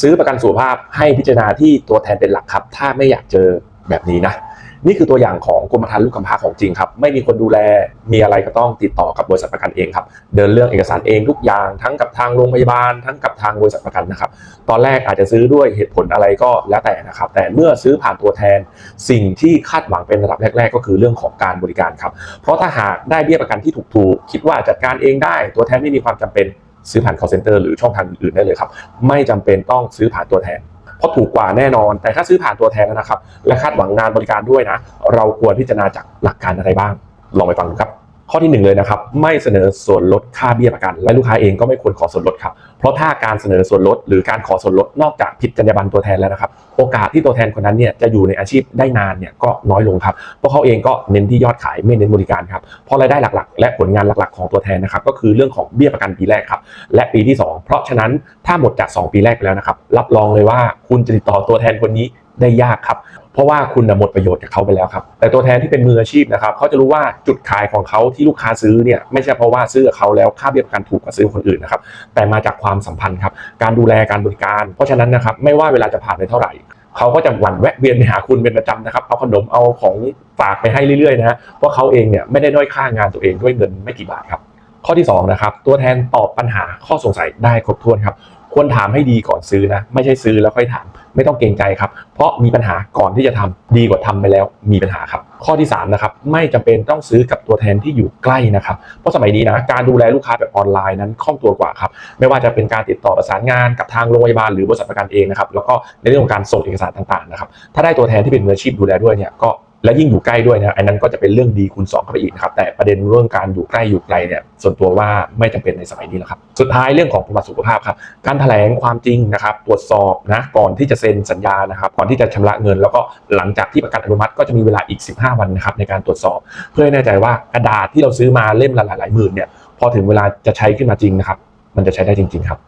ซื้อประกันสุขภาพให้พิจารณาที่ตัวแทนเป็นหลักครับ ถ้าไม่อยากเจอแบบนี้นะ นี่คือตัวอย่างของกรมธรรม์ลูกกำพร้าของจริงครับ ไม่มีคนดูแลมีอะไรก็ต้องติดต่อกับบริษัทประกันเองครับ เดินเรื่องเอกสารเองทุกอย่างทั้งกับทางโรงพยาบาล ทั้งกับทางบริษัทประกันนะครับ ตอนแรกอาจจะซื้อด้วยเหตุผลอะไรก็แล้วแต่นะครับ แต่เมื่อซื้อผ่านตัวแทนสิ่งที่คาดหวังเป็นระดับแรก ๆ ก็คือเรื่องของการบริการครับ เพราะถ้าหากได้เบี้ยประกันที่ถูกๆคิดว่าจัดการเองได้ ตัวแทนไม่มีความจำเป็น ซื้อผ่าน call center หรือช่องทางอื่นๆได้เลยครับ ไม่จำเป็นต้องซื้อผ่านตัวแทน เพราะถูกกว่าแน่นอน แต่ถ้าซื้อผ่านตัวแทนนะครับ และคาดหวังงานบริการด้วยนะ เราควรพิจารณาจากหลักการอะไรบ้าง ลองไปฟังดูครับ ข้อที่หนึ่งเลยนะครับไม่เสนอส่วนลดค่าเบี้ยประกัน และลูกค้าเองก็ไม่ควรขอส่วนลดครับเพราะถ้าการเสนอส่วนลด หรือการขอส่วนลดนอกจากผิดจรรยาบรรณตัวแทนแล้วนะครับโอกาสที่ตัวแทนคนนั้นเนี่ยจะอยู่ในอาชีพได้นานเนี่ยก็น้อยลงครับเพราะเขาเองก็เน้นที่ยอดขายไม่เน้นบริการครับเพราะรายได้หลักๆ และผลงานหลักๆ ของตัวแทนนะครับก็คือเรื่องของเบี้ยประกันปีแรกครับและปีที่ 2 เพราะฉะนั้นถ้าหมดจาก 2 ปีแรกไปแล้วนะครับรับรองเลยว่าคุณจะติดต่อตัวแทนคนนี้ ได้ยากครับ เพราะว่าคุณหมดประโยชน์จากเขาไปแล้วครับ แต่ตัวแทนที่เป็นมืออาชีพนะครับเขาจะรู้ว่าจุดขายของเขาที่ลูกค้าซื้อเนี่ยไม่ใช่เพราะว่าซื้อกับเขาแล้วค่าเบี้ยประกันถูกกว่าซื้อคนอื่นนะครับ แต่มาจากความสัมพันธ์ครับ การดูแลการบริการ เพราะฉะนั้นนะครับไม่ว่าเวลาจะผ่านไปเท่าไหร่เขาก็จะหวั่นแวะเวียนไปหาคุณเป็นประจำนะครับ เอาขนมเอาของฝากไปให้เรื่อยๆนะฮะเพราะเขาเองเนี่ยไม่ได้ด้อยค่างานตัวเองด้วยเงินไม่กี่บาทครับข้อที่2นะครับตัวแทนตอบปัญหาข้อสงสัยได้ครบถ้วนครับ ควรถามให้ดีก่อนซื้อนะ ไม่ใช่ซื้อแล้วค่อยถาม ไม่ต้องเกรงใจครับ เพราะมีปัญหาก่อนที่จะทำดีกว่าทำไปแล้วมีปัญหาครับ ข้อที่3นะครับไม่จำเป็นต้องซื้อกับตัวแทนที่อยู่ใกล้นะครับเพราะสมัยนี้นะการดูแลลูกค้าแบบออนไลน์นั้นคล่องตัวกว่าครับไม่ว่าจะเป็นการติดต่อประสานงานกับทางโรงพยาบาลหรือบริษัทประกันเองนะครับแล้วก็ในเรื่องของการส่งเอกสารต่างๆนะครับถ้าได้ตัวแทนที่เป็นมืออาชีพดูแลด้วยเนี่ยก็ และยิ่งอยู่ใกล้ด้วยนะอันนั้นก็จะเป็นเรื่องดีคูณสองเข้าไปอีกนะครับแต่ประเด็นเรื่องการอยู่ใกล้อยู่ไกลเนี่ยส่วนตัวว่าไม่จำเป็นในสมัยนี้แล้วครับสุดท้ายเรื่องของประวัติสุขภาพครับการแถลงความจริงนะครับตรวจสอบนะก่อนที่จะเซ็นสัญญานะครับก่อนที่จะชำระเงิน แล้วก็หลังจากที่ประกันอนุมัติก็จะมีเวลาอีก 15 วันนะครับในการตรวจสอบ เพื่อให้แน่ใจว่ากระดาษที่เราซื้อมาเล่มละหลายหมื่นเนี่ยพอถึงเวลาจะใช้ขึ้นมาจริงนะครับมันจะใช้ได้จริง ๆ ครับ